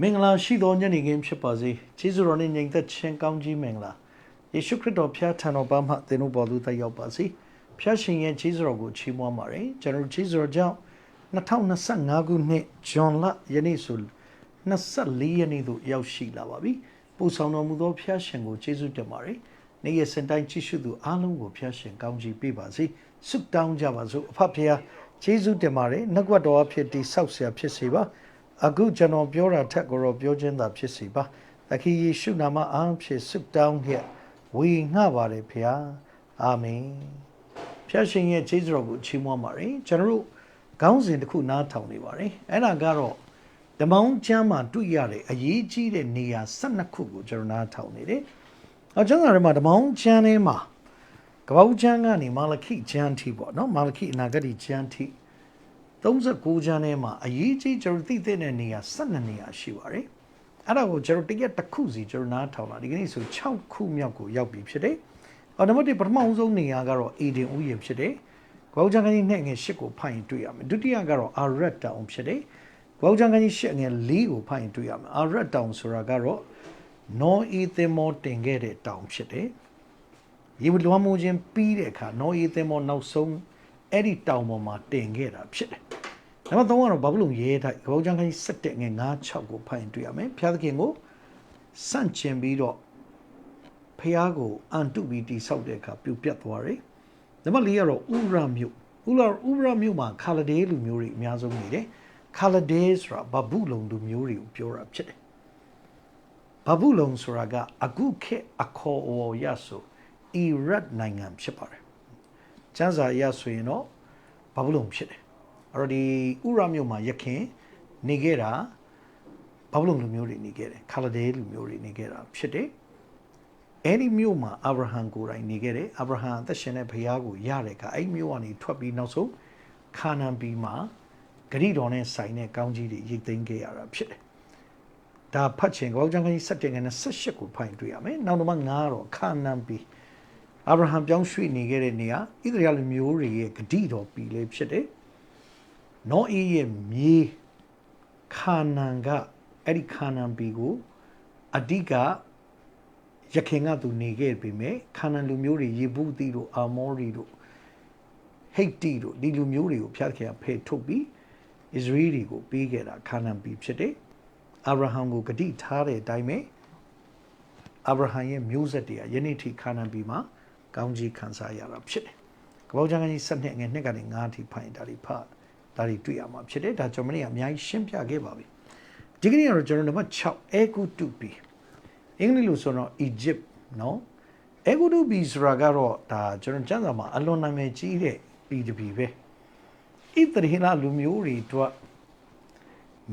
မင်္ဂလာရှိသောညနေခင်းဖြစ်ပါစေခြေစွတော်နှင့်ညီသက်ချင်းကောင်းကြီးမင်္ဂလာယေရှုခရစ်တော်ဖျားထံတော်ပါမှသင်တို့ပေါ်သို့တက်ရောက်ပါစေဖျားရှင်ရဲ့ခြေစွတော်ကိုချီးမွမ်းပါတယ်ကျွန်တော်ခြေစွတော်ကြောင့်2025ခုနှစ်ဇွန်လယနေ့ဆို24ရက်နေ့သို့ရောက်ရှိလာပါပြီပို့ဆောင်တော်မူသောဖျားရှင်ကိုယေရှုတင်ပါတယ်နေ့ရက်စင်တိုင်းကြည့်ရှုသူအားလုံးကိုဖျားရှင်ကောင်းချီးပေးပါစေဆုတောင်းကြပါစို့အဖဖျားယေရှုတင်ပါတယ်နှုတ်ကတော်အဖြစ်တိဆောက်ဆရာဖြစ်စေပါ အခုကျွန်တော်ပြောတာထက်ကိုတော့ပြောခြင်းသာဖြစ်စီပါသခင်ယေရှုနာမအားဖြင့်ဆုတောင်းခဲ့ဝေငှပါတယ်ဖခင်အာမင်ဖျားရှင်ရဲ့ကျေးဇူးတော်ကိုချီးမွမ်းပါတယ်ကျွန်တော်တို့ခေါင်းစဉ်တစ်ခုနားထောင်နေပါတယ်အဲ့ဒါကတော့ဓမ္မောင်းကျမ်းမှာတွေ့ရတဲ့အရေးကြီးတဲ့နေရာ12ခုကိုကျွန်တော်နားထောင်နေတယ်အကျမ်းစာထဲမှာဓမ္မောင်းကျမ်းထဲမှာကပ္ပဦးကျမ်းကနေမာလခိကျမ်းထိပေါ့နော်မာလခိအနာဂတ်ကျမ်းထိ 39ကျမ်းထဲမှာအရေးကြီးကျွန်တော်သိတဲ့နေရာ12နေရာရှိပါတယ်။အဲ့ဒါကိုကျွန်တော်တရက်တစ်ခုစီကျွန်တော်နားထောင်လာဒီကနေ့ဆို6ခုမြောက်ကိုရောက်ပြီဖြစ်တယ်။အော်နံပါတ်1ပထမဆုံးနေရာကတော့အေဒင်ဥယျာဉ်ဖြစ်တယ်။ဘောက်ချန်ကကြီးနဲ့ငယ်8ကိုဖိုင်တွေ့ရမယ်။ဒုတိယကတော့အာရတ်တောင်ဖြစ်တယ်။ဘောက်ချန်ကကြီး8ငယ်4ကိုဖိုင်တွေ့ရမယ်။အာရတ်တောင်ဆိုတာကတော့နောအီသင်မောတင်ခဲ့တဲ့တောင်ဖြစ်တယ်။ရေဝလွှမ်းမိုးခြင်းပြီးတဲ့အခါနောအီသင်မောနောက်ဆုံး အဲ့ဒီတောင်ပေါ်မှာတင်ခဲ့တာဖြစ်တယ်။နံပါတ်3ကတော့ဘာဘလုံရဲထိုက်ကဘောက်ချန်ခိုင်း7ငယ်9 6ကိုဖိုင်တွေ့ရမယ်။ဖျားသခင်ကိုစန့်ကျင်ပြီးတော့ဖျားကိုအန်တုပြီးတိဆောက်တဲ့အခါပြူပြတ်သွားတယ်။နံပါတ်4ကတော့ဥရမြို့ဥရဥရမြို့မှာခါလဒဲလူမျိုးတွေအများဆုံးနေတယ်။ခါလဒဲဆိုတာဘဘူးလုံလူမျိုးတွေကိုပြောတာဖြစ်တယ်။ဘဘူးလုံဆိုတာကအခုခေတ်အခေါ်အဝေါ်ရဆိုအီရတ်နိုင်ငံဖြစ်ပါတယ်။ ကျမ်းစာအရဆိုရင်တော့ဘဘူးလုံဖြစ်တယ်။အဲ့တော့ဒီဥရမြို့မှာယခင်နေခဲ့တာဘဘူးလုံလူမျိုးတွေနေခဲ့တယ်။ခါလဒဲလူမျိုးတွေနေခဲ့တာဖြစ်တယ်။အဲ့ဒီမြို့မှာအာဗြဟံကိုယ်တိုင်နေခဲ့တယ်။အာဗြဟံအသက်ရှင်တဲ့ဘုရားကိုရတဲ့အခါအဲ့ဒီမြို့ကနေထွက်ပြီးနောက်ဆုံးခါနန်ပြည်မှာဂရိတော်နဲ့ဆိုင်တဲ့ကောင်းကြီးတွေရိတ်သိမ်းခဲ့ရတာဖြစ်တယ်။ဒါဖတ်ချင်ကောင်းချမ်းကြီး7ငယ်နဲ့18ကိုဖိုင်တွေ့ရမယ်။နောက်တော့မှ9တော့ခါနန်ပြည် အာဗြဟံပြောင်းရွှေ့နေခဲ့တဲ့နေရာဣသရေလမျိုးတွေရဲ့ဂတိတော်ပြည်လေးဖြစ်တယ်။နောအေးရဲ့မြေခါနန်ကအဲ့ဒီခါနန်ပြည်ကိုအဓိကရခင်ကသူနေခဲ့ပြီမဲ့ခါနန်လူမျိုးတွေယေဗုသိတို့အာမောရီတို့ဟိတ်တီတို့ဒီလူမျိုးတွေကိုဖျက်ခင်ဖယ်ထုတ်ပြီးဣသရေလတွေကိုပေးခဲ့တာခါနန်ပြည်ဖြစ်တယ်။အာဗြဟံကိုဂတိထားတဲ့အတိုင်းပဲအာဗြဟံရဲ့မျိုးဆက်တွေကယနေ့ထိခါနန်ပြည်မှာ ကောင်းကြီးခံစားရတာဖြစ်တယ်။ကပောက်ချန်ကြီး7နှစ်ငယ်နှစ်ကနေ9အထိဖိုင်ဒါတွေဖတ်ဒါတွေတွေ့ရမှာဖြစ်တယ်။ဒါကျွန်မနေ့ကအများကြီးရှင်းပြခဲ့ပါပြီ။ဒီကနေ့ကတော့ကျွန်တော်နံပါတ်6အဲဂုတုပီအင်္ဂလိပ်လိုဆိုတော့ Egypt နော်အဲဂုတုပီဆိုတာကတော့ဒါကျွန်တော်ကျမ်းစာမှာအလွန်နာမည်ကြီးတဲ့ပြည်တစ်ပြည်ပဲ။ဣသရေလလူမျိုးတွေအတွက်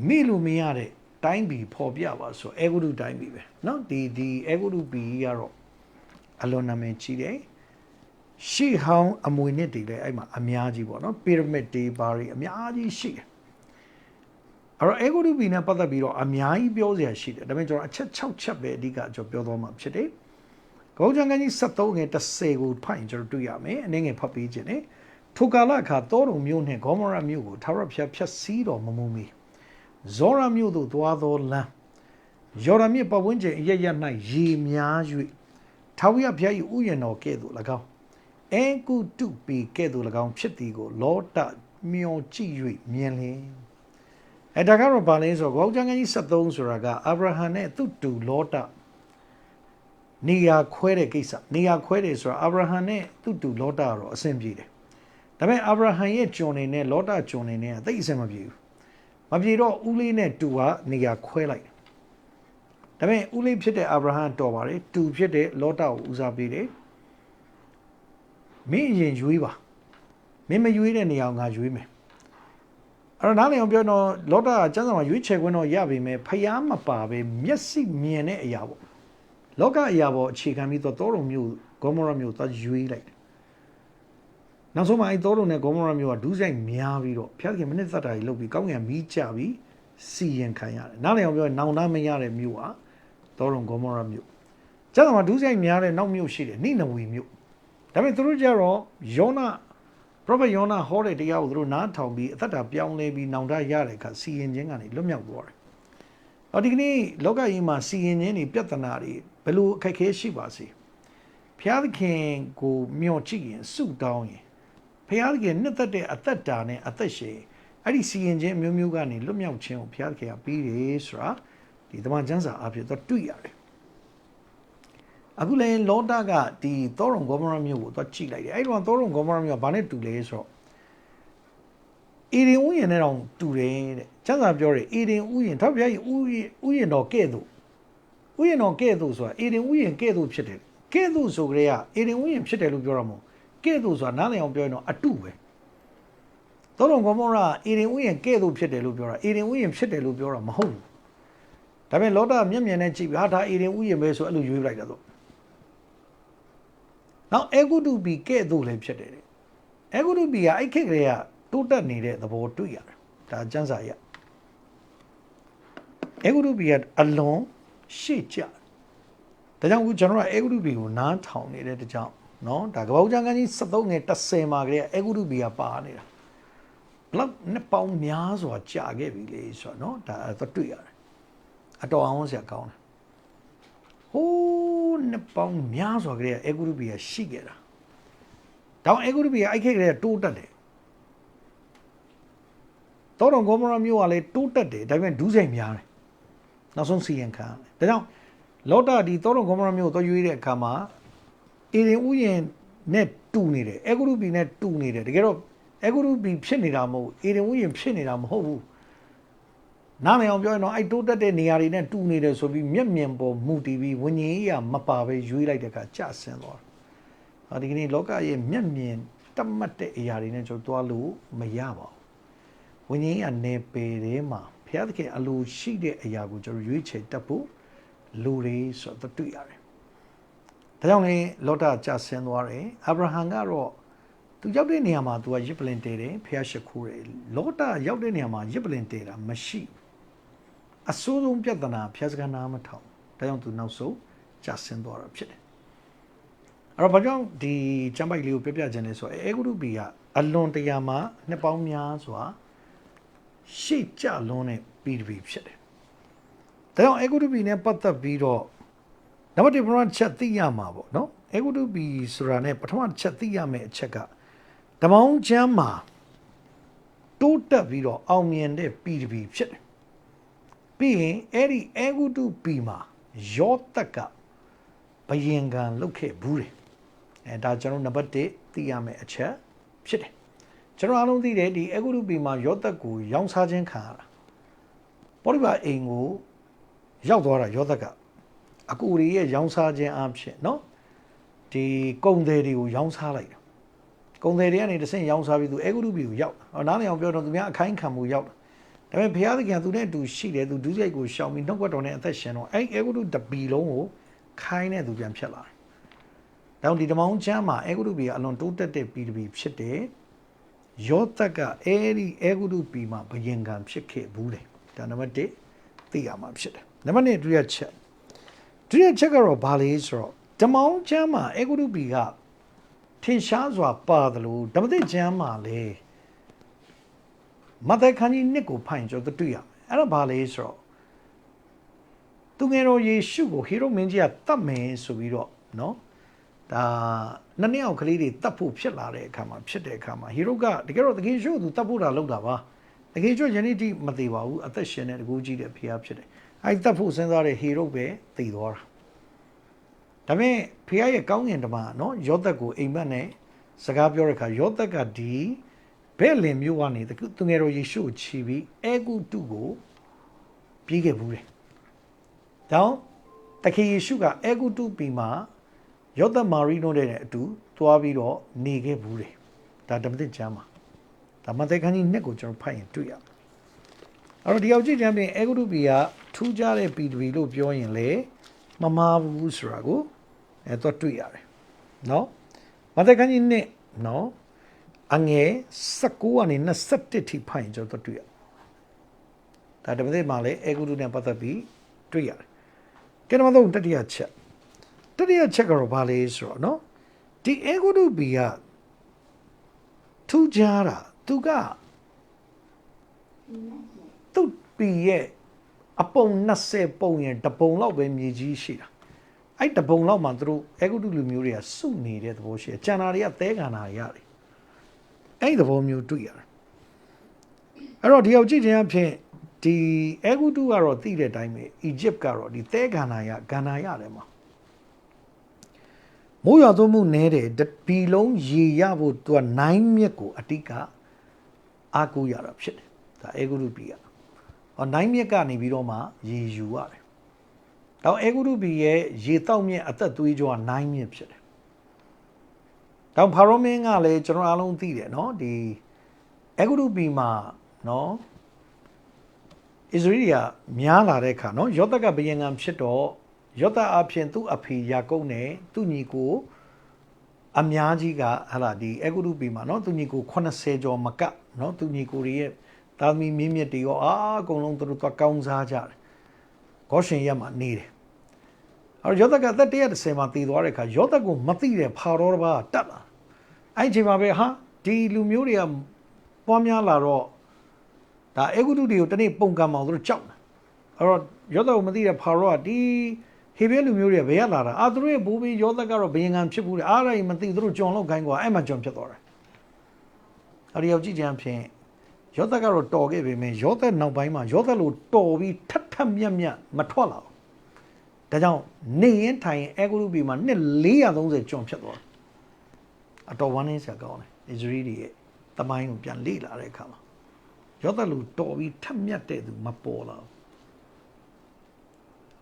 မိလို့မရတဲ့တိုင်းပြည်ပေါ်ပြပါဆိုအဲဂုတုတိုင်းပြည်ပဲเนาะဒီဒီအဲဂုတုပြည်ကတော့အလွန်နာမည်ကြီးတယ် ရှေ့ဟောင်းအမွေနှစ်တွေလည်းအဲ့မှာအများကြီးပေါ့နော်ပီရမစ်တွေဘာတွေအများကြီးရှိတယ်အဲ့တော့အေဂိုဒူဘီနဲ့ပတ်သက်ပြီးတော့အများကြီးပြောစရာရှိတယ်ဒါပေမဲ့ကျွန်တော်အချက်6ချက်ပဲအဓိကကျွန်တော်ပြောသွားမှာဖြစ်တယ်ကောင်းချန်ကကြီး73ငယ်30ကိုဖိုင်ကျွန်တော်တွေ့ရမယ်အနေငယ်ဖတ်ပေးခြင်းနဲ့ထိုကာလအခါတောတုံမြို့နှင့်ဂေါမောရမြို့ကိုထာဝရဘုရားဖျက်ဆီးတော်မမူမီဇောရမြို့သို့သွားသောလမ်းယော်ဒန်မြစ်ပတ်ဝန်းကျင်အရရ၌ရေများ၍ထာဝရဘုရား၏ဥယျာဉ်တော်ကဲ့သို့၎င်း အဲကုတုပီကဲ့သို့၎င်းဖြစ်သည်ကို လောတမျောကြည့်၍မြင်လင်အဲဒါကတော့ဗာလဲဆိုတော့ဂေါကျန်ကကြီး73ဆိုတာကအာဗြဟံနဲ့သူ့တူလောတနေရာခွဲတဲ့ကိစ္စနေရာခွဲတယ်ဆိုတာအာဗြဟံနဲ့သူ့တူလောတကတော့အဆင်ပြေတယ်ဒါပေမဲ့အာဗြဟံရဲ့ကျွန်နေနဲ့လောတကျွန်နေနဲ့သိအဆင်မပြေဘူးမပြေတော့ဦးလေးနဲ့တူကနေရာခွဲလိုက်ဒါပေမဲ့ဦးလေးဖြစ်တဲ့အာဗြဟံတော်ပါတယ်တူဖြစ်တဲ့လောတကိုဦးစားပေးတယ် မင်းအရင်ရွေးပါမင်းမရွေးတဲ့နေရာကိုငါရွေးမယ်အဲ့တော့နားလည်အောင်ပြောတော့လောတကကျမ်းစာမှာရွေးချယ်ခွင့်တော့ရပြီမဲ့ဖျားမပါပဲမျက်စိမြင်တဲ့အရာပေါ့လောကအရာပေါ်အခြေခံပြီးတော့တောတော်မျိုးဂေါမောရမျိုးသွားရွေးလိုက်တယ်နောက်ဆုံးမှအဲ့တောတော်နဲ့ဂေါမောရမျိုးကဒူးဆိုင်များပြီးတော့ဖျားခင်မနစ်သက်တာကြီးလုပ်ပြီးကောင်းကင်မီးကြပြီးစီရင်ခံရတယ်နားလည်အောင်ပြောရင်နောင်တမရတဲ့မျိုးဟာတောတော်ဂေါမောရမျိုးကျမ်းစာမှာဒူးဆိုင်များတဲ့နောက်မျိုးရှိတယ်နိနဝီမျိုး ဒါပေမဲ့သူတို့ကြတော့ယောနာပရောဖက်ယောနာဟောတဲ့တရားကိုသူတို့နားထောင်ပြီးအသက်တာပြောင်းလဲပြီးနောင်တရတဲ့အခါစီရင်ခြင်းကနေလွတ်မြောက်သွားတယ်။ဒအော်ဒီကနေ့လောကကြီးမှာစီရင်ခြင်းတွေပြဿနာတွေဘယ်လိုအခက်အခဲရှိပါစေဘုရားသခင်ကိုမျှော်ကြည့်ရင်ဆုတောင်းရင်ဘုရားသခင်နှစ်သက်တဲ့အသက်တာနဲ့အသက်ရှင်အဲ့ဒီစီရင်ခြင်းအမျိုးမျိုးကနေလွတ်မြောက်ခြင်းကိုဘုရားသခင်ကပြီးတယ်ဆိုတာဒီတမန်ကျမ်းစာအဖြစ်တော့တွေ့ရတယ် အခုလည်းလောတာကဒီသောရုံဂေါမရမြို့ကိုတော့ကြည့်လိုက်တယ်အဲ့ဒီတော့သောရုံဂေါမရမြို့ကဘာနဲ့တူလဲဆိုတော့အေဒင်ဥယျာဉ်နဲ့တောင်တူတယ်တဲ့ကျမ်းစာပြောတယ်အေဒင်ဥယျာဉ်ထောက်ပြကြီးဥယျာဉ်ဥယျာဉ်တော်ကဲ့သို့ဥယျာဉ်တော်ကဲ့သို့ဆိုတာအေဒင်ဥယျာဉ်ကဲ့သို့ဖြစ်တယ်ကဲ့သို့ဆိုကြတဲ့ကအေဒင်ဥယျာဉ်ဖြစ်တယ်လို့ပြောရမှာကဲ့သို့ဆိုတာနားလည်အောင်ပြောရင်တော့အတုပဲသောတော်ကောမောရအေဒင်ဥယျာဉ်ကဲ့သို့ဖြစ်တယ်လို့ပြောတာအေဒင်ဥယျာဉ်ဖြစ်တယ်လို့ပြောတာမဟုတ်ဘူးဒါပေမဲ့လောတာမျက်မြင်နဲ့ကြည့်ပြီးဟာဒါအေဒင်ဥယျာဉ်ပဲဆိုအဲ့လိုရွေးလိုက်တာတော့ နောက်အေဂုတုပီကဲ့သို့လည်းဖြစ်တယ်တဲ့အေဂုတုပီကအဲ့ခေတ်ကလေးကတိုးတက်နေတဲ့သဘောတွေ့ရတယ်ဒါကျမ်းစာရအေဂုတုပီကအလွန်ရှေ့ကျတယ်ဒါကြောင့်အခုကျွန်တော်ကအေဂုတုပီကိုနားထောင်နေတဲ့တကြောင်เนาะဒါကပောက်ကျန်ကန်ကြီး73ငယ်30မှာကလေးကအေဂုတုပီကပါနေတာဘလောက်နှစ်ပေါင်းများစွာကြာခဲ့ပြီလေဆိုတော့เนาะဒါတော့တွေ့ရတယ်အတော်အောင်စရာကောင်းတယ်ဟိုး နှစ်ပေါင်းများစွာကလေးကအေဂုတုပီကရှိခဲ့တာတောင်အေဂုတုပီကအဲ့ခေတ်ကလေးကတိုးတက်တယ်တော်တော်ဂေါမရမျိုးကလည်းတိုးတက်တယ်ဒါပေမဲ့ဒူးစိမ်များတယ်နောက်ဆုံးစီရင်ခံရတယ်ဒါကြောင့်လောတာဒီတော်တော်ဂေါမရမျိုးကိုတော့ရွေးတဲ့အခါမှာအေရင်ဥယျင်နဲ့တူနေတယ်အေဂရုပီနဲ့တူနေတယ်တကယ်တော့အေဂရုပီဖြစ်နေတာမဟုတ်အေရင်ဥယျင်ဖြစ်နေတာမဟုတ်ဘူး နားမအောင်ပြောရင်တော့အဲ့တိုးတက်တဲ့နေရာတွေနဲ့တူနေတယ်ဆိုပြီးမျက်မြင်ပေါ်မူတည်ပြီးဝิญဉ်ကြီးကမပါပဲရွေးလိုက်တဲ့အခါကြဆင်းသွားတယ်။ဟာဒီကနေ့လောကရဲ့မျက်မြင်တတ်မှတ်တဲ့အရာတွေနဲ့ကျွန်တော်သွားလို့မရပါဘူး။ဝิญဉ်ကြီးကနေပေထဲမှာဘုရားသခင်အလိုရှိတဲ့အရာကိုကျွန်တော်ရွေးချယ်တတ်ဖို့လူတွေဆိုတော့တွေ့ရတယ်။ဒါကြောင့်လေလောတာကြဆင်းသွားတယ်။အာဗြဟံကတော့သူရောက်တဲ့နေရာမှာသူကရစ်ပလင်တဲတယ်ဖះရှိခိုးတယ်။လောတာရောက်တဲ့နေရာမှာရစ်ပလင်တဲတာမရှိဘူး အဆိုးဆုံးပြဿနာဖျက်စကန်နာမထောင်ဒါကြောင့်သူနောက်ဆုံးကြာဆင်းသွားတာဖြစ်တယ်အဲ့တော့ဘာကြောင့်ဒီကျမ်းပိုက်လေးကိုပြပြခြင်းလဲဆိုတော့အေဂုရုပီကအလွန်တရာမှာနှစ်ပေါင်းများစွာရှေ့ကျလွန်းတဲ့ပီတပီဖြစ်တယ်ဒါကြောင့်အေဂုရုပီနဲ့ပတ်သက်ပြီးတော့နံပါတ်1ပထမချက်သိရမှာပေါ့နော်အေဂုရုပီဆိုတာ ਨੇ ပထမချက်သိရမယ့်အချက်ကဓမ္မောင်းကျမ်းမှာတိုးတက်ပြီးတော့အောင်မြင်တဲ့ပီတပီဖြစ်တယ် ပြီးရင်အဲ့ဒီအဲဂုတုပီမှာယောသက်ကဘယင်ကံလုတ်ခဲ့ဘူးတယ်အဲဒါကျွန်တော်နံပါတ်1သိရမယ့်အချက်ဖြစ်တယ်ကျွန်တော်အားလုံးသိတယ်ဒီအဲဂုတုပီမှာယောသက်ကိုရောင်းစားခြင်းခံရတာပေါ်ရိပါအိမ်ကိုရောက်သွားတာယောသက်ကအကူရီရဲ့ရောင်းစားခြင်းအဖြစ်เนาะဒီကုံတယ်တွေကိုရောင်းစားလိုက်တာကုံတယ်တွေကနေတဆင့်ရောင်းစားပြီးသူအဲဂုတုပီကိုရောက်တာနားလည်အောင်ပြောတော့သူများအခိုင်းခံမှုရောက်တာ ဒါပေမဲ့ဘုရားသခင်ကသူနဲ့အတူရှိတယ်သူဒုစရိုက်ကိုရှောင်ပြီးနှုတ်ကပတ်တော်နဲ့အသက်ရှင်တော့အဲ့အေဂုတုတပီလုံးကိုခိုင်းတဲ့သူပြန်ဖြစ်လာတယ်။ဒါကြောင့်ဒီဓမ္မောင်းချမ်းမှာအေဂုတုပီကအလွန်တိုးတက်တဲ့ပီတပီဖြစ်တယ်။ယောသက်ကအဲ့ဒီအေဂုတုပီမှာဘယင်ကံဖြစ်ခဲ့ဘူးတယ်။ဒါနံပါတ်1သိရမှာဖြစ်တယ်။နံပါတ်2ဒုတိယချက်ဒုတိယချက်ကတော့ဘာလဲဆိုတော့ဓမ္မောင်းချမ်းမှာအေဂုတုပီကထင်ရှားစွာပါတယ်လို့ဓမ္မသစ်ချမ်းမှာလည်း မသက်ခန်းကြီးနှစ်ကိုဖိုင်ကျွန်တော်တွေ့ရမယ်အဲ့ဒါဘာလဲဆိုတော့သူငယ်တော်ယေရှုကိုဟေရုမင်းကြီးကတတ်မယ်ဆိုပြီးတော့နော်ဒါနှစ်နှစ်အောင်ကလေးတွေတတ်ဖို့ဖြစ်လာတဲ့အခါမှာဖြစ်တဲ့အခါမှာဟေရုကတကယ်တော့တကယ်ရှုသူတတ်ဖို့တာလောက်တာပါတကယ်ကျွယနေ့တိမသေးပါဘူးအသက်ရှင်တဲ့တကူကြီးတဲ့ဖေဟာဖြစ်တယ်အဲ့တတ်ဖို့စဉ်းစားတဲ့ဟေရုပဲသိသွားတာဒါပေမဲ့ဖေဟာရဲ့ကောင်းငင်တမန်နော်ယောသက်ကိုအိမ်မက်နဲ့စကားပြောတဲ့အခါယောသက်ကဒီ ဘဲလင်မျိုးကနေသူငယ်တော်ယေရှုကိုခြီးပြီးအဲဂုတုကိုပြေးခဲ့ဘူးတယ်။တောင်းတခင်ယေရှုကအဲဂုတုပြီမှာယောသမာရီနိုတဲ့အတူသွားပြီးတော့နေခဲ့ဘူးတယ်။ဒါဓမ္မသစ်ကျမ်းမှာဒါမသက်ခန်းကြီးနှစ်ကိုကျွန်တော်ဖတ်ရင်တွေ့ရမယ်။အဲ့တော့ဒီအောင်ကြည့်တဲ့ပြင်အဲဂုတုပြီကထူးခြားတဲ့ပီတပီလို့ပြောရင်လေမမာဘူးဆိုတာကိုအဲတော့တွေ့ရတယ်။နော်မသက်ခန်းကြီးနှစ်နော် အငယ်19ကနေ21ထိဖိုင်ကျွန်တော်တွေ့ရဒါတမသေးမှလည်းအေဂုတုနဲ့ပတ်သက်ပြီးတွေ့ရတယ်ကဲနံပါတ်3တတိယချက်တတိယချက်ကတော့ဘာလဲဆိုတော့နော်ဒီအေဂုတုဘီကထူးခြားတာသူကသူ့ဘီရဲ့အပုံ20ပုံရင်တစ်ပုံလောက်ပဲမြေကြီးရှိတာအဲ့တစ်ပုံလောက်မှသူတို့အေဂုတုလူမျိုးတွေကစုနေတဲ့သဘောရှိတယ်ကျန်တာတွေကသဲကန္နာတွေရတယ် အဲ့ဒီသဘောမျိုးတွေ့ရတယ်အဲ့တော့ဒီအောင်ကြည့်ခြင်းအဖြစ်ဒီအေဂုတုကတော့သိတဲ့အတိုင်းပဲအီဂျစ်ကတော့ဒီသဲကန္နာရကန္နာရတယ်မှာမိုးရွာသွန်းမှုနဲတယ်တပီလုံးရေရဖို့သူကနိုင်မြက်ကိုအတိကအားကိုးရတာဖြစ်တယ်ဒါအေဂုတုပီကဟောနိုင်မြက်ကနေပြီးတော့မှရေယူရတယ်တော့အေဂုတုပီရဲ့ရေတောက်မြက်အသက်သွေးကြောကနိုင်မြက်ဖြစ်တယ် တောင်ဖာရိုမင်းကလည်းကျွန်တော်အားလုံးသိတယ်နော်ဒီအဂရုပီမှာနော်အစ္စရိယများလာတဲ့အခါနော်ယောသကဘယင်ကံဖြစ်တော့ယောသအဖင်သူ့အဖေယာကုပ်နဲ့သူ့ညီကိုအများကြီးကဟလာဒီအဂရုပီမှာနော်သူ့ညီကို80ကျော်မကနော်သူ့ညီကိုရဲ့သားသမီးမြင့်မြတ်တွေရောအာအကုန်လုံးသူတို့သွားကောင်းစားကြတယ်ဂေါရှင်ရက်မှာနေတယ် အဲ့တော့ယောသက်ကသက်130မှာတည်သွားတဲ့အခါယောသက်ကိုမသိတဲ့ဖာရောတစ်ပါးတက်လာအဲ့ဒီအချိန်မှာပဲဟာဒီလူမျိုးတွေကပွားများလာတော့ဒါအေဂုတုတွေကိုတနေ့ပုံကံအောင်သူတို့ကြောက်တယ်အဲ့တော့ယောသက်ကိုမသိတဲ့ဖာရောကဒီဟေဘဲလူမျိုးတွေကဘယ်ရလာတာအာသူတို့ရဲ့ဘိုးဘေးယောသက်ကတော့ဘယင်ငံဖြစ်ဘူးလေအားရမသိသူတို့ကြုံလောက်ခိုင်းကွာအဲ့မှကြုံဖြစ်သွားတယ်အဲ့ဒီရောက်ကြည့်ကြံဖြင့်ယောသက်ကတော့တော်ခဲ့ပေမဲ့ယောသက်နောက်ပိုင်းမှာယောသက်လို့တော်ပြီးထပ်ထပ်မြတ်မြတ်မထွက်လာဘူး ဒါကြောင့်နေရင်ထိုင်ရင်အေဂုတုပြည်မှာနှစ်430ကျွန်ဖြစ်သွားတယ်အတော်ဝမ်းနည်းစရာကောင်းတယ်ဣသရေလရဲ့တမိုင်းကိုပြန်လေ့လာတဲ့အခါမှာယောသက်လို့တော်ပြီးထပ်မြတ်တဲ့သူမပေါ်လာဘူး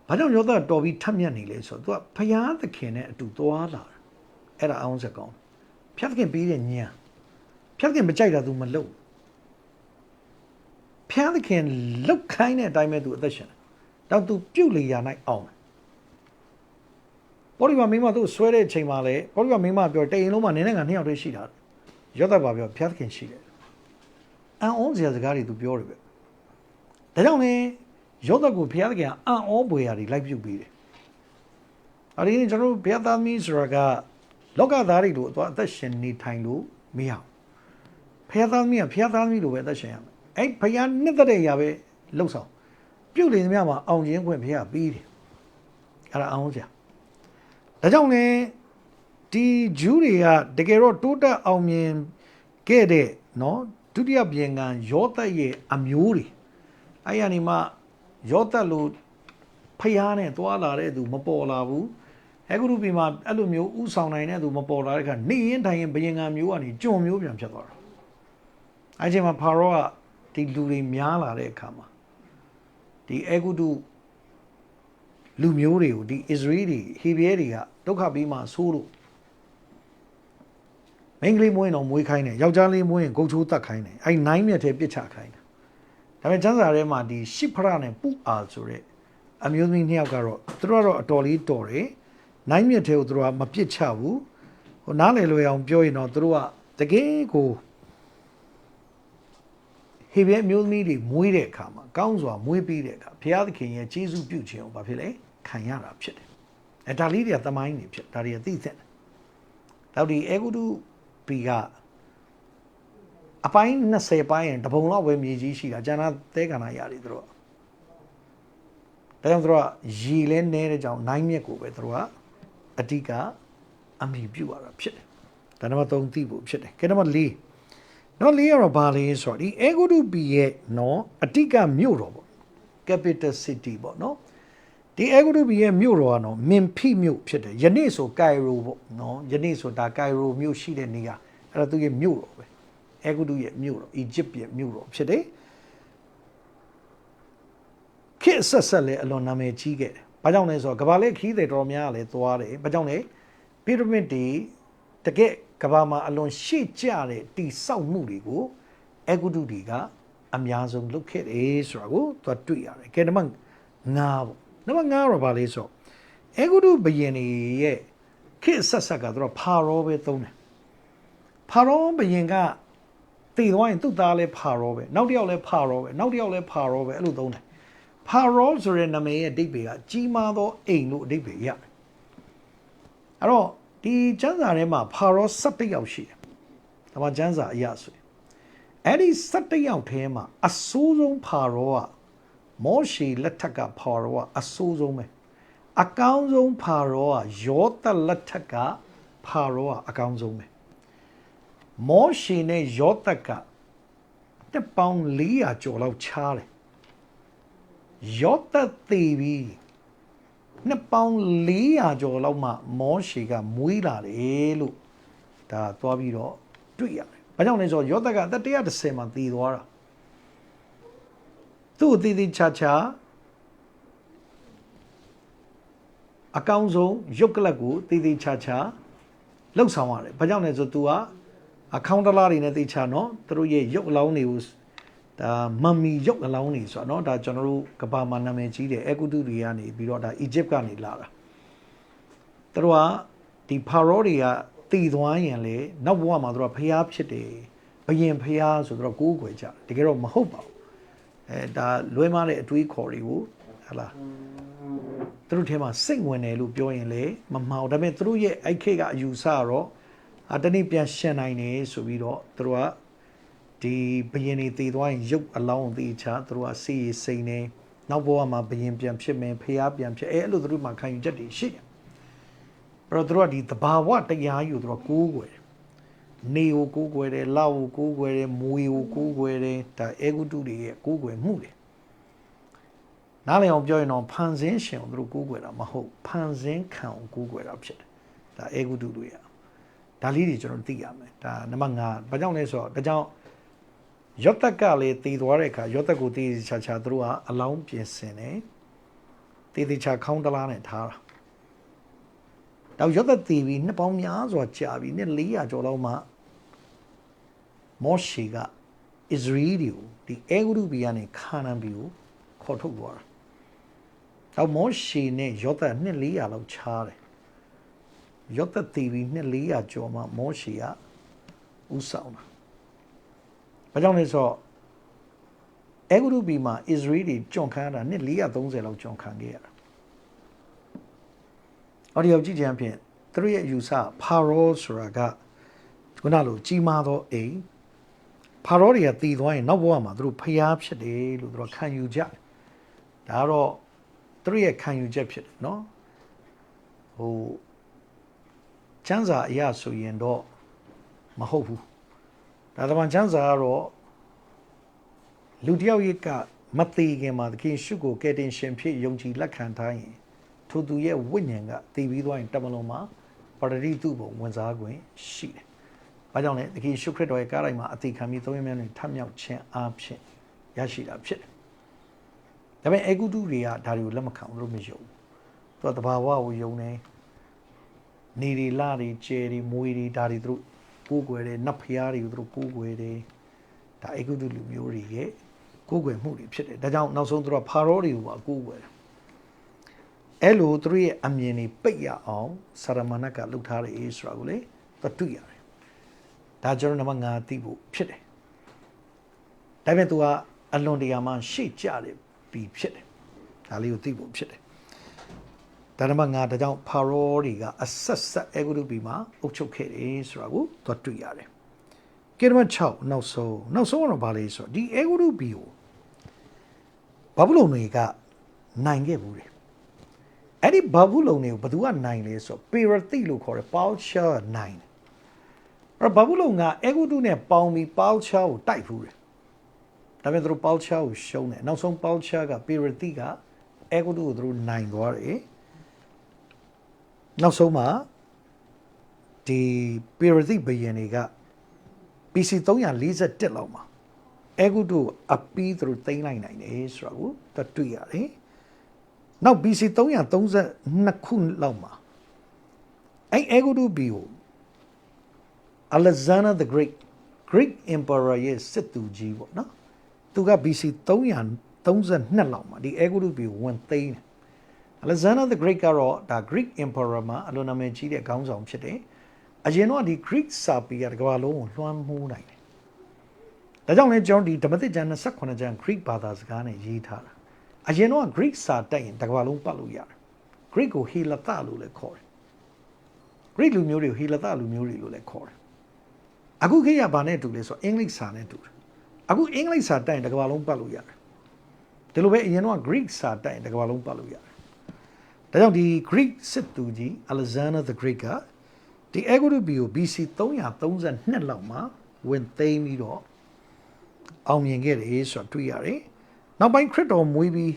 ဘာကြောင့်ယောသက်တော်ပြီးထပ်မြတ်နေလဲဆိုတော့ तू ကဖျားသခင်နဲ့အတူသွားလာတာအဲ့ဒါအောင်စရာကောင်းဖျားသခင်ပြီးတဲ့ညံဖျားသခင်မကြိုက်တာ तू မလုပ်ဖျားသခင်လုတ်ခိုင်းတဲ့အတိုင်းပဲ तू အသက်ရှင်တယ်တော့ तू ပြုတ်လေရာ၌အောင်တယ် ပေါ်ဒီမှာမိမသူ့ဆွဲတဲ့အချိန်မှာလေပေါ်ဒီမှာမိမပြောတအိမ်လုံးမှာနင်းနဲ့ငါနှစ်ယောက်တည်းရှိတာရော့သက်ပါပြောဖျားသခင်ရှိတယ်အန်အောင်စရာစကားတွေ तू ပြောတယ်ဗျဒါကြောင့်လေရော့သက်ကိုဖျားသခင်ကအန်အောဘွေရာတွေလိုက်ပြုတ်ပြီးတယ်အဲဒီနေ့ကျွန်တော်တို့ဘုရားသားမီးဆိုတာကလောကသားတွေလို့အသွားအသက်ရှင်နေထိုင်လို့မရဘူးဖျားသားမီးကဖျားသားမီးလို့ပဲအသက်ရှင်ရမယ်အဲ့ဖျားနှစ်သက်တဲ့အရာပဲလှုပ်ဆောင်ပြုတ်လေသမျှမှာအောင်ခြင်းခွင့်ဖျားပြီးတယ်အဲ့ဒါအောင်စရာ ဒါကြောင့်လေဒီဂျူးတွေကတကယ်တော့တိုးတက်အောင်မြင်ခဲ့တဲ့เนาะဒုတိယပြင်ကရောသက်ရဲ့အမျိုးတွေအဲ့ရနေမှရောသက်လို့ဖျားနဲ့သွားလာတဲ့သူမပေါ်လာဘူးအဲဂရုပီမှာအဲ့လိုမျိုးဥဆောင်နိုင်တဲ့သူမပေါ်လာတဲ့ခါနေရင်တိုင်ရင်ဘယင်ငံမျိုးကနေကြုံမျိုးပြန်ဖြစ်သွားတာအဲ့ချိန်မှာဖာရောကဒီလူတွေများလာတဲ့အခါမှာဒီအေဂုတု လူမျိုးတွေကိုဒီအစ္စရေးတွေဟေဘရဲတွေကဒုက္ခပြီးမှဆိုးလို့မိန်းကလေးမွေးတော့မွေးခိုင်းတယ်ယောက်ျားလေးမွေးရင်ဂုတ်ချိုးတတ်ခိုင်းတယ်အဲ့နိုင်မြက်ထဲပစ်ချခိုင်းတယ်ဒါပေမဲ့ကျမ်းစာထဲမှာဒီရှစ်ဖရနဲ့ပူအာဆိုတဲ့အမျိုးသမီးနှစ်ယောက်ကတော့သူတို့ကတော့အတော်လေးတော်တယ်နိုင်မြက်ထဲကိုသူတို့ကမပစ်ချဘူးဟိုနားလေလွယ်အောင်ပြောရင်တော့သူတို့ကတကယ်ကိုဟေဘဲမျိုးသမီးတွေမွေးတဲ့အခါမှာကောင်းစွာမွေးပြီးတဲ့အခါဘုရားသခင်ရဲ့ကျေးဇူးပြုခြင်းကိုဘာဖြစ်လဲ ခံရတာဖြစ်တယ်အဲဒါလေးတွေကသမိုင်းတွေဖြစ်ဒါတွေကသိတဲ့တော့ဒီအေဂုတုပီကအပိုင်း20ပိုင်းရင်တပုံလောက်ပဲမြေကြီးရှိတာကျန်တာသဲကန္နာရတယ်သူတို့ကဒါကြောင့်သူတို့ကရေလဲနေတဲ့ကြောင့်နိုင်မြက်ကိုပဲသူတို့ကအဓိကအမိပြုရတာဖြစ်တယ်ဒါနံပါတ်3သိဖို့ဖြစ်တယ်ကဲနံပါတ်4နော်လေးရတော့ဘာလဲဆိုတော့ဒီအေဂုတုပီရဲ့နော်အတိကမြို့တော်ပေါ့ capital city ပေါ့နော် ဒီအေဂုတုပီရဲ့မြို့တော်ကတော့မင်ဖိမြို့ဖြစ်တယ်ယနေ့ဆိုကိုင်ရိုပေါ့နော်ယနေ့ဆိုဒါကိုင်ရိုမြို့ရှိတဲ့နေရာအဲ့ဒါသူရဲ့မြို့တော်ပဲအေဂုတုရဲ့မြို့တော်အီဂျစ်ရဲ့မြို့တော်ဖြစ်တယ်ခေတ်ဆက်ဆက်လည်းအလွန်နာမည်ကြီးခဲ့တယ်။ဘာကြောင့်လဲဆိုတော့ကမ္ဘာလက်ခီးတွေတော်များလည်းသွားတယ်။ဘာကြောင့်လဲပီရမစ်တွေတကယ်ကဘာမှာအလွန်ရှေ့ကျတဲ့တိဆောက်မှုတွေကိုအဂုတုတွေကအများဆုံးလုပ်ခဲ့တယ်ဆိုတာကိုသူတွေ့ရတယ်။ကဲနံပါတ်9ပေါ့။ နံပါတ်9တော့ဗာလေးဆိုအဂုတုဘယင်တွေရဲ့ခေတ်ဆက်ဆက်ကသူတို့ဖာရောပဲသုံးတယ်။ဖာရောဘယင်ကတည်သွားရင်သူ့သားလည်းဖာရောပဲ။နောက်တစ်ယောက်လည်းဖာရောပဲ။နောက်တစ်ယောက်လည်းဖာရောပဲအဲ့လိုသုံးတယ်။ဖာရောဆိုတဲ့နာမည်ရဲ့အဓိပ္ပာယ်ကကြီးမားသောအိမ်လို့အဓိပ္ပာယ်ရတယ်။အဲ့တော့ဒီကျမ်းစာထဲမှာဖာရော17ယောက်ရှိတယ်။ဒါမှကျမ်းစာအရဆိုရင်အဲ့ဒီ17ယောက်ထဲမှာအဆိုးဆုံးဖာရောက မောရှေလက်ထက်ကဖာရောကအဆိုးဆုံးပဲအကောင်းဆုံးဖာရောကယောသလက်ထက်ကဖာရောကအကောင်းဆုံးပဲမောရှေနဲ့ယောသက်ကတက်ပေါင်း400ကျော်လောက်ခြားတယ်ယောသသေပြီးနှစ်ပေါင်း400ကျော်လောက်မှမောရှေကမွေးလာတယ်လို့ဒါသွားပြီးတော့တွေ့ရတယ်။ဘာကြောင့်လဲဆိုတော့ယောသကအသက်130မှာတည်သွားတာ သူ့အသေးသေးချာချာအကောင်းဆုံးရုပ်ကလပ်ကိုသေးသေးချာချာလှုပ်ဆောင်ရတယ်။ဘာကြောင့်လဲဆိုသူကအကောင့်တလားတွေနဲ့သေချာနော်သူတို့ရဲ့ရုပ်အလောင်းတွေကိုဒါမမ်မီရုပ်အလောင်းတွေဆိုတာနော်ဒါကျွန်တော်တို့ကဘာမှာနာမည်ကြီးတယ်အကူတုတွေကနေပြီးတော့ဒါအီဂျစ်ကနေလာတာ။သူတို့ကဒီဖာရောတွေကတည်သွားရင်လေနောက်ဘဝမှာသူတို့ကဖျားဖြစ်တယ်။ဘယင်ဖျားဆိုတော့ကိုးကွယ်ကြတယ်။တကယ်တော့မဟုတ်ပါဘူး အဲဒါလွဲမားတဲ့အတွေးခေါ်တွေကိုဟလာသူတို့ထဲမှာစိတ်ဝင်တယ်လို့ပြောရင်လေမမှောင်ဒါပေမဲ့သူတို့ရဲ့အိုက်ခေတ်ကအယူဆတော့အတနေ့ပြန်ရှင်းနိုင်တယ်ဆိုပြီးတော့သူတို့ကဒီဘယင်တွေတည်သွားရင်ရုပ်အလောင်းတည်ချသူတို့ကစီရစိန်နေနောက်ဘဝမှာဘယင်ပြန်ဖြစ်မယ်ဖျားပြန်ဖြစ်အဲအဲ့လိုသူတို့မှခံယူချက်တွေရှိတယ်အဲ့တော့သူတို့ကဒီတဘာဝတရားယူသူတို့ကိုးကွယ်တယ် နေကိုကိုးကွယ်တယ်လောက်ကိုကိုးကွယ်တယ်မွေကိုကိုးကွယ်တယ်ဒါအေဂုတုတွေရဲ့ကိုးကွယ်မှုတွေနားလည်အောင်ပြောရင်တော့ဖန်ဆင်းရှင်ကိုသူတို့ကိုးကွယ်တာမဟုတ်ဖန်ဆင်းခံကိုကိုးကွယ်တာဖြစ်တယ်ဒါအေဂုတုတွေရဒါလေးတွေကျွန်တော်သိရမယ်ဒါနံပါတ်5ဘာကြောင့်လဲဆိုတော့ဒါကြောင့်ယောသက်ကလည်းတည်သွားတဲ့အခါယောသက်ကိုတည်ချာချာသူတို့ကအလောင်းပြင်ဆင်တယ်တည်တည်ချာခေါင်းတလားနဲ့ထားတာ တော့ယောသက်တည်ပြီးနှစ်ပေါင်းများစွာကြာပြီနှစ်400ကျော်လောက်မှမောရှေကဣသရေလကိုဒီအေဂုရုပြည်ကနေခါနန်ပြည်ကိုခေါ်ထုတ်သွားတာတော့မောရှေနဲ့ယောသက်နှစ်400လောက်ခြားတယ်ယောသက်တည်ပြီးနှစ်400ကျော်မှမောရှေကဥဆောင်တာ။ဘာကြောင့်လဲဆိုတော့အဲဂုရုပြည်မှာအစ္စရေးတွေကြုံခံရတာနှစ်430လောက်ကြုံခံခဲ့ရတာ။ အော်ဒီယောကြည့်ချင်ဖြင့်သူတို့ရဲ့ယူဆဖာရောဆိုတာကခုနလိုကြီးမားသောအိမ်ဖာရောတွေကတည်သွားရင်နောက်ဘဝမှာသူတို့ဖျားဖြစ်တယ်လို့သူတို့ခံယူကြတယ်။ဒါကတော့သူတို့ရဲ့ခံယူချက်ဖြစ်တယ်နော်။ဟိုကျမ်းစာအရာဆိုရင်တော့မဟုတ်ဘူးဒါသမန်ချမ်းစာကတော့လူတယောက်ရဲ့ကမသေးခင်မှာသခင်ရှုကိုကယ်တင်ရှင်ဖြစ်ယုံကြည်လက်ခံထားရင် ထိုသူရဲ့ဝိညာဉ်ကတည်ပြီးသွားရင်တမန်တော်မှာပါရတိတုဘုံဝင်စားခွင့်ရှိတယ်။ဘာကြောင့်လဲသခင်ရှုခရစ်တော်ရဲ့ကားတိုင်းမှာအသေးခံပြီးသုံးရမြန်းတွေထမြောက်ခြင်းအားဖြင့်ရရှိတာဖြစ်တယ်။ဒါပေမဲ့အေဂုတုတွေကဒါတွေကိုလက်မခံလို့မယုံဘူး။သူကတဘာဝကိုယုံနေနေရီလာတွေကျယ်တွေမွေတွေဒါတွေသူတို့ကိုးကွယ်တယ်နတ်ဖျားတွေကိုသူတို့ကိုးကွယ်တယ်ဒါအေဂုတုလူမျိုးတွေရဲ့ကိုးကွယ်မှုတွေဖြစ်တယ်ဒါကြောင့်နောက်ဆုံးသူတို့ဖာရောတွေကိုပါကိုးကွယ်တယ် အဲ့လိုသူတို့ရဲ့အမြင်တွေပိတ်ရအောင်ဆရမဏတ်ကလှုပ်ထားတယ်ဆိုတာကိုလေသတွေ့ရတယ်ဒါကျွန်တော်နံပါတ်5သိဖို့ဖြစ်တယ်ဒါပေမဲ့ तू ကအလွန်တရာမှရှေ့ကျတယ်ပြီးဖြစ်တယ်ဒါလေးကိုသိဖို့ဖြစ်တယ်ဒါနမငါဒါကြောင့်ဖာရောတွေကအဆက်ဆက်အေဂုရုပြည်မှာအုပ်ချုပ်ခဲ့တယ်ဆိုတာကိုသွားတွေ့ရတယ်။ကေရမ6နောက်ဆုံးနောက်ဆုံးတော့ဗာလေဆိုတော့ဒီအေဂုရုပြည်ကိုဘာဘူးလုံတွေကနိုင်ခဲ့ဘူးတယ်။ အဲ့ဒီဘာဘူးလုံတွေကိုဘယ်သူကနိုင်လဲဆိုတော့ပေရတိလို့ခေါ်တယ်ပေါချာနိုင်တယ်။အဲ့ဘာဘူးလုံကအေဂုတုနဲ့ပေါင်းပြီးပေါချာကိုတိုက်ဖူးတယ်။ဒါပေမဲ့သူတို့ပေါချာကိုရှုံးတယ်။နောက်ဆုံးပေါချာကပေရတိကအေဂုတုကိုသူတို့နိုင်သွားတယ်။နောက်ဆုံးမှာဒီပီရတိဘယင်တွေက PC 341လောက်မှာအဲဂုတုအပီးသူတို့တင်လိုက်နိုင်တယ်ဆိုတာကိုတတွေ့ရတယ်။ နောက် BC 332ခုလောက်မှာအဲအဲဂုတုဘီကို Alexander the Great Greek Emperor ရဲ့စစ်သူကြီးပေါ့နော်။သူက BC 332လောက်မှာဒီအဲဂုတုဘီကိုဝင်သိမ်းတယ် Alexander the Great ကတော့ဒါ Greek Emperor မှာအလွန်နာမည်ကြီးတဲ့ခေါင်းဆောင်ဖြစ်တယ်။အရင်တော့ဒီ Greek စာပေကတကမ္ဘာလုံးကိုလွှမ်းမိုးနိုင်တယ်။ဒါကြောင့်လည်းကျွန်တော်ဒီဓမ္မသစ်ကျမ်း28ကျမ်း Greek ဘာသာစကားနဲ့ရေးထားတာ။ အရင်တော့ Greek စာတက်ရင်တကမ္ဘာလုံးပတ်လို့ရတယ်။ Greek ကို Helata လို့လည်းခေါ်တယ်။ Greek လူမျိုးတွေကို Helata လူမျိုးတွေလို့လည်းခေါ်တယ်။အခုခေတ်ကဘာနဲ့တူလဲဆိုတော့အင်္ဂလိပ်စာနဲ့တူတယ်။အခုအင်္ဂလိပ်စာတက်ရင်တကမ္ဘာလုံးပတ်လို့ရတယ်။ဒီလိုပဲအရင်တော့ Greek စာတိုက်ရင်တစ်ကမ္ဘာလုံးပတ်လို့ရတယ်ဒါကြောင့်ဒီ Greek စစ်သူကြီး Alexander the Great ကဒီအေဂိုဒူဘီကို BC 332လောက်မှာဝင်သိမ်းပြီးတော့အောင်မြင်ခဲ့တယ်ဆိုတာတွေ့ရတယ် နောက်ပိုင်းခရစ်တော်မွေးပြီး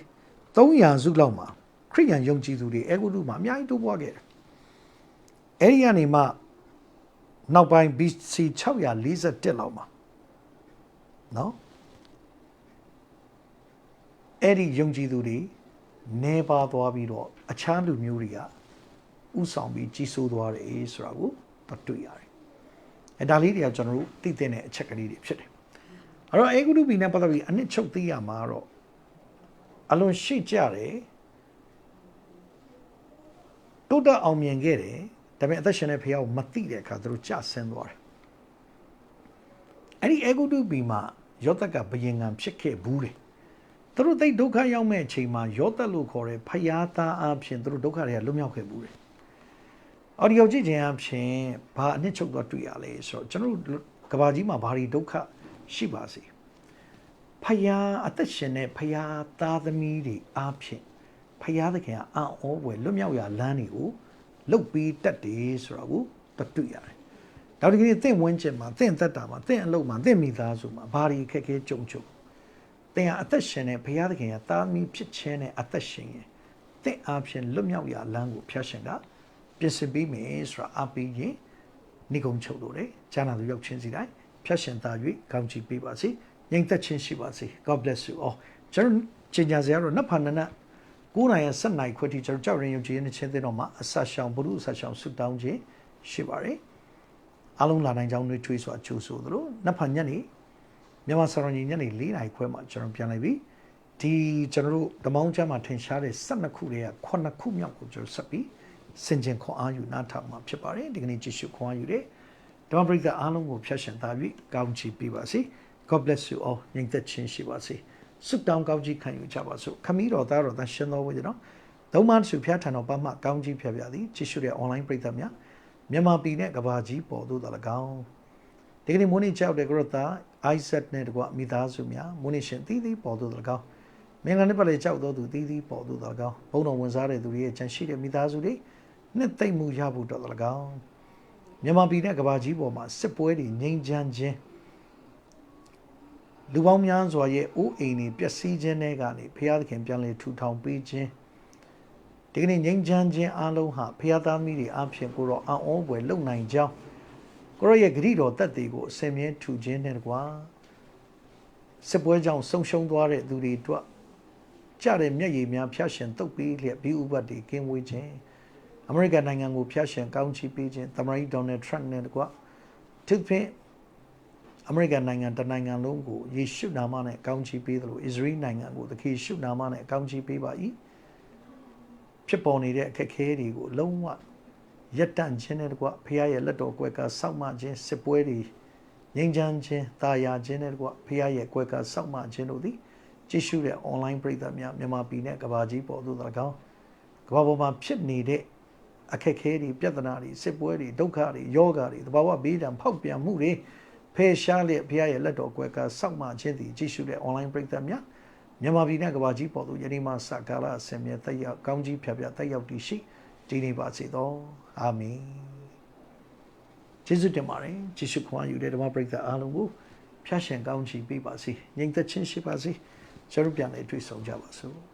300စုလောက်မှာခရစ်ယာန်ယုံကြည်သူတွေအေဂိုဒူမှာအများကြီးတိုးပွားခဲ့တယ်အဲဒီကနေမှနောက်ပိုင်း BC 641လောက်မှာနော်အဲ့ဒီယုံကြည်သူတွေနေပါသွားပြီးတော့အခြားလူမျိုးတွေကဥဆောင်ပြီးကြီးစိုးသွားတယ်ဆိုတာကိုတွေ့ရတယ်။အဲဒါလေးတွေကကျွန်တော်တို့သိတဲ့အချက်ကလေးတွေဖြစ်တယ်။အဲ့တော့အေဂုတုပီနဲ့ပတ်သက်ပြီးအနှစ်ချုပ်သိရမှာတော့ အလွန်ရှိကြတယ်တိုးတက်အောင်မြင်ခဲ့တယ်ဒါပေမဲ့အသက်ရှင်တဲ့ဖះကိုမသိတဲ့အခါသူတို့ကြဆင်းသွားတယ်အဲ့ဒီအေဂုတုပီမှာယောသက်ကဘယင်ငံဖြစ်ခဲ့ဘူးတယ်သူတို့သိဒုက္ခရောက်မဲ့အချိန်မှာယောသက်လို့ခေါ်တဲ့ဖယားသားအဖြစ်သူတို့ဒုက္ခတွေကလွတ်မြောက်ခဲ့ဘူးတယ်။အော်ဒီယိုကြည့်ခြင်းအဖြစ်ဘာအနှစ်ချုပ်သွားတွေ့ရလဲဆိုတော့ကျွန်တော်တို့ကဘာကြီးမှာဘာတွေဒုက္ခရှိပါစေ။ ဖယားအသက်ရှင်တဲ့ဖယားသားသမီးတွေအဖြစ်ဖယားသခင်ကအံ့ဩဝယ်လွတ်မြောက်ရာလမ်းတွေကိုလုတ်ပြီးတတ်တယ်ဆိုတာကိုတွေ့ရတယ်။ဒါတကယ်သင်ဝန်းကျင်မှာသင်သက်တာမှာသင်အလုပ်မှာသင်မိသားစုမှာဘာတွေခက်ခဲကြုံကြုံသင်ဟာအသက်ရှင်တဲ့ဘုရားသခင်ကသားမီးဖြစ်ခြင်းနဲ့အသက်ရှင်ရင်သင်အားဖြင့်လွတ်မြောက်ရာလမ်းကိုဖျက်ရှင်ကပြင်ဆင်ပေးမယ်ဆိုတာအပေးရင်နိဂုံချုပ်လို့လေကျမ်းစာသူရောက်ချင်းစီတိုင်းဖျက်ရှင်သား၍ကောင်းချီးပေးပါစေ ငြိမ်သက်ခြင်းရှိပါစေ God bless you all ကျွန်တော်ချိန်ညာစရာတော့နတ်ဖာနန9နိုင်ရဲ့7နိုင်ခွဲထိကျွန်တော်ကြောက်ရင်ယုံကြည်နေခြင်းတဲ့တော့မှာအဆက်ရှောင်ဘုရုအဆက်ရှောင်ဆုတောင်းခြင်းရှိပါတယ်အားလုံးလာနိုင်ကြောင်းတွေထွေးစွာကြိုးဆိုသလိုနတ်ဖာညနေမြန်မာစံတော်ညီညနေ၄နာရီခွဲမှာကျွန်တော်ပြန်လိုက်ပြီဒီကျွန်တော်တို့ဓမောင်းချမ်းမှာထင်ရှားတဲ့12ခုတွေက9ခုမြောက်ကိုကျွန်တော်ဆက်ပြီးစင်ကြင်ခွန်အားယူနားထောင်မှာဖြစ်ပါတယ်ဒီကနေ့ကြည့်ရှုခွန်အားယူတဲ့ဓမ္မပရိသတ်အားလုံးကိုဖျက်ရှင်သားပြီးကောင်းချီးပေးပါစေ God bless you all ညီသက်ချင်းရှိပါစေဆုတောင်းကောင်းကြီးခံယူကြပါစို့ခမီးတော်သားတော်သားရှင်တော်ဝေကျွန်တော်သုံးမစုဖျားထံတော်ပတ်မှကောင်းကြီးဖျက်ပြသည်ကြည့်ရှုတဲ့ online ပရိသတ်များမြန်မာပြည်နဲ့ကဘာကြီးပေါ်သို့တော်၎င်းဒီကနေ့မိုးနေ့ကြောက်တဲ့ကရတာ Isaac နဲ့တကွမိသားစုများမုန်ရှင်သီးသီးပေါ်သို့တကောင်းမင်္ဂလာနှစ်ပတ်လေကြောက်တော်သူသီးသီးပေါ်သို့တကောင်းဘုံတော်ဝင်စားတဲ့သူတွေရဲ့ချမ်းရှိတဲ့မိသားစုတွေနှစ်သိမ့်မှုရဖို့တော်တကောင်းမြန်မာပြည်နဲ့ကဘာကြီးပေါ်မှာစစ်ပွဲတွေငြိမ်းချမ်းခြင်း လူပေါင်းများစွာရဲ့အိုးအိမ်တွေပျက်စီးခြင်းတွေကနေဖရာသခင်ပြန်လည်ထူထောင်ပေးခြင်းဒီကနေ့ငြိမ်းချမ်းခြင်းအလုံးဟာဖရာသားမိတွေအဖြစ်ကိုတော့အံ့ဩဖွယ်လုံနိုင်ကြောင်းကိုရောရဲ့ဂရိတော်တက်တေကိုအစင်မြဲထူခြင်းနဲ့တကွာစစ်ပွဲကြောင့်ဆုံရှုံသွားတဲ့သူတွေအတွက်ကြတဲ့မျက်ရည်များဖျက်ရှင်တုတ်ပြီးလျက်ဘီဥပတ်တွေကင်းဝေးခြင်းအမေရိကန်နိုင်ငံကိုဖျက်ရှင်ကောင်းချီးပေးခြင်းသမရီဒေါ်နယ်ထရန့်နဲ့တကွာသူဖြင့် အမေရိကန်နိုင်ငံတနိုင်ငံလုံးကိုယေရှုနာမနဲ့ကောင်းချီးပေးသလိုအစ္စရေးနိုင်ငံကိုသခင်ရှုနာမနဲ့ကောင်းချီးပေးပါ၏ဖြစ်ပေါ်နေတဲ့အခက်အခဲတွေကိုလုံးဝရက်တန့်ခြင်းနဲ့တကွဖခင်ရဲ့လက်တော်ကွယ်ကစောက်မှခြင်းစစ်ပွဲတွေငြိမ်းချမ်းခြင်းတာယာခြင်းနဲ့တကွဖခင်ရဲ့ကွယ်ကစောက်မှခြင်းတို့သည်ကြည့်ရှုတဲ့ online ပရိသတ်များမြန်မာပြည်နဲ့ကဘာကြီးပေါ်သို့၎င်းကဘာပေါ်မှာဖြစ်နေတဲ့အခက်ခဲတွေပြဿနာတွေစစ်ပွဲတွေဒုက္ခတွေယောဂတွေတဘာဝဘေးဒဏ်ဖောက်ပြန်မှုတွေ ဖေရှားလျက်ဘုရားရဲ့လက်တော်ကွယ်ကစောက်မှခြင်းသည်ကြည့်ရှုတဲ့ online ပရိသတ်များမြန်မာပြည်နဲ့ကဘာကြီးပေါ်သို့ယနေ့မှစကားလာအစင်မြဲတက်ရောက်ကောင်းကြီးဖြတ်ဖြတ်တက်ရောက်တည်ရှိတည်နေပါစေသောအာမင်ကျေးဇူးတင်ပါတယ်ယေရှုခွန်ယူတဲ့ဓမ္မပရိသတ်အားလုံးကိုဖျားရှင်ကောင်းချီးပေးပါစေညီသက်ချင်းရှိပါစေကျွန်တော်ပြန်လေတွေ့ဆုံကြပါစို့